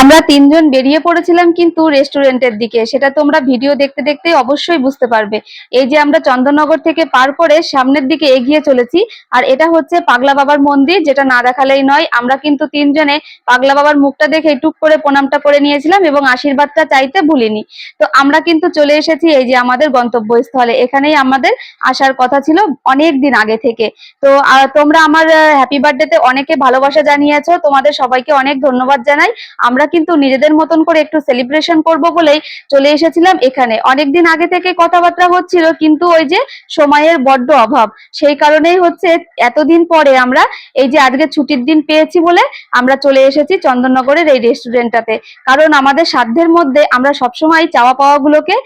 আমরা তিনজন বেরিয়ে পড়েছিলাম কিন্তু রেস্টুরেন্টের দিকে। সেটা তোমরা ভিডিও দেখতে দেখতে অবশ্যই বুঝতে পারবে। এই যে আমরা চন্দননগর থেকে পার করে সামনের দিকে এগিয়ে চলেছি, আর এটা হচ্ছে পাগলা বাবার মন্দির, যেটা না দেখালেই নয়। আমরা কিন্তু তিনজনে পাগলা বাবার মুখটা দেখে টুক করে প্রণামটা করে নিয়েছিলাম এবং আশীর্বাদটা চাইতে ভুলিনি। তো আমরা কিন্তু চলে এসেছি এই যে আমাদের গন্তব্যস্থলে। এখানেই আমাদের আসার কথা ছিল অনেক দিন আগে থেকে। তো তোমরা আমার হ্যাপি বার্থডেতে অনেকে ভালোবাসা জানিয়েছো। তোমাদের সবাইকে অনেক ধন্যবাদ জানাই। আমরা কিন্তু নিজেদের মতন করে একটু সেলিব্রেশন করব বলেই চলে এসেছিলাম এখানে। অনেকদিন আগে থেকে কথাবার্তা হচ্ছিল, কিন্তু ওই যে সময়ের বড্ড অভাব। সেই কারণেই হচ্ছে এতদিন পরে আমরা এই যে আজকে ছুটির দিন পেয়েছি বলে আমরা চলে এসেছি চন্দননগরের এই রেস্টুরেন্টটাতে কারণ আমাদের সাধ্যের মধ্যে আমরা সবসময় চাওয়া পাওয়াগুলোকে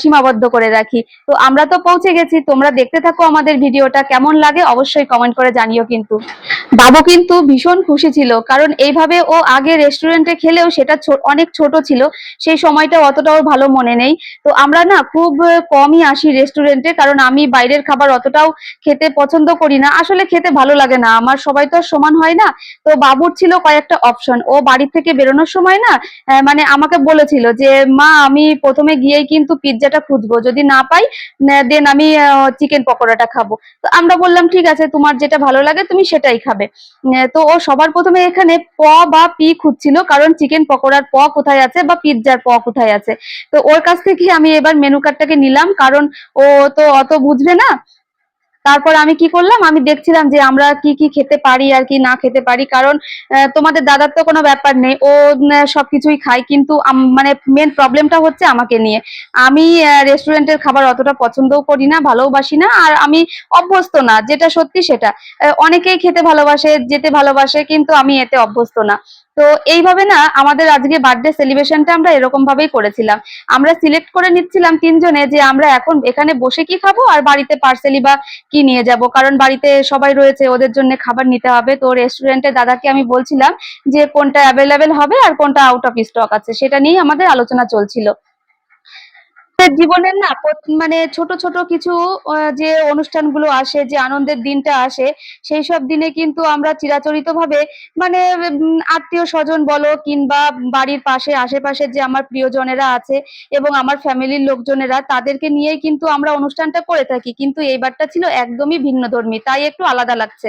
সীমাবদ্ধ করে রাখি। তো আমরা তো পৌঁছে গেছি, তোমরা দেখতে থাকো আমাদের ভিডিওটা কেমন লাগে, অবশ্যই কমেন্ট করে জানিও কিন্তু। বাবু কিন্তু ভীষণ খুশি ছিল, কারণ এইভাবে ও আগে রেস্টুরেন্টে খেলেও সেটা অনেক ছোট ছিল, সেই সময়টা অতটা ওর ভালো মনে নেই। তো আমরা না খুব কমই আসি রেস্টুরেন্টে কারণ আমি বাইরের খাবার অতটাও খেতে পছন্দ করি না। আসলে খেতে ভালো লাগে না, আমার সবাই তো আর সমান হয় না। তো বাবুর ছিল কয়েকটা অপশন ও বাড়ি থেকে বেরোনোর সময় না মানে আমাকে বলেছিল যে, মা, আমি প্রথমে গিয়েই কিন্তু পিৎজাটা খুঁজবো, যদি না পাই দেন আমি চিকেন পকোড়াটা খাব। তো আমরা বললাম, ঠিক আছে, তোমার যেটা ভালো লাগে, তুমি সেটাই খাবে। উম, তো ও সবার প্রথমে এখানে প বা পি খুঁজছিল কারণ চিকেন পকোড়ার প কোথায় আছে বা পিৎজার প কোথায় আছে। তো ওর কাছ থেকে আমি এবার মেনু কার্ডটাকে নিলাম কারণ ও তো অত বুঝবে না। তারপর আমি কি করলাম? আমি দেখছিলাম যে আমরা কি কি খেতে পারি আর কি না খেতে পারি। কারণ তোমাদের দাদার তো কোনো ব্যাপার নেই। ও সবকিছুই খায়। কিন্তু মানে মেন প্রবলেমটা হচ্ছে আমাকে নিয়ে। আমি রেস্টুরেন্টের খাবার অতটা পছন্দও করি না, ভালোবাসি না। আর আমি অভ্যস্ত না, যেটা সত্যি সেটা। অনেকেই খেতে ভালোবাসে, যেতে ভালোবাসে, কিন্তু আমি এতে অভ্যস্ত না। তো এইভাবে না, আমাদের আজকে বার্থডে সেলিব্রেশনটা আমরা এরকম ভাবেই করেছিলাম। আমরা সিলেক্ট করে নিচ্ছিলাম তিনজনে যে আমরা এখন এখানে বসে কি খাব? আর বাড়িতে পার্সেলি বা কি নিয়ে যাব? কারণ বাড়িতে সবাই রয়েছে, ওদের জন্য খাবার নিতে হবে। তো রেস্টুরেন্টে দাদাকে আমি বলছিলাম যে কোনটা অ্যাভেলেবেল হবে আর কোনটা আউট অফ স্টক আছে, সেটা নিয়েই আমাদের আলোচনা চলছিল। আমাদের জীবনের না মানে ছোট ছোট কিছু যে অনুষ্ঠানগুলো আসে, যে আনন্দের দিনটা আসে, সেই সব দিনে কিন্তু আমরা চিরাচরিত ভাবে মানে আত্মীয় স্বজন বলো কিংবা বাড়ির পাশে, আশেপাশে যে আমার প্রিয়জনেরা আছে এবং আমার ফ্যামিলির লোকজনেরা, তাদেরকে নিয়েই কিন্তু আমরা অনুষ্ঠানটা করে থাকি। কিন্তু এইবারটা ছিল একদমই ভিন্ন ধর্মী তাই একটু আলাদা লাগছে।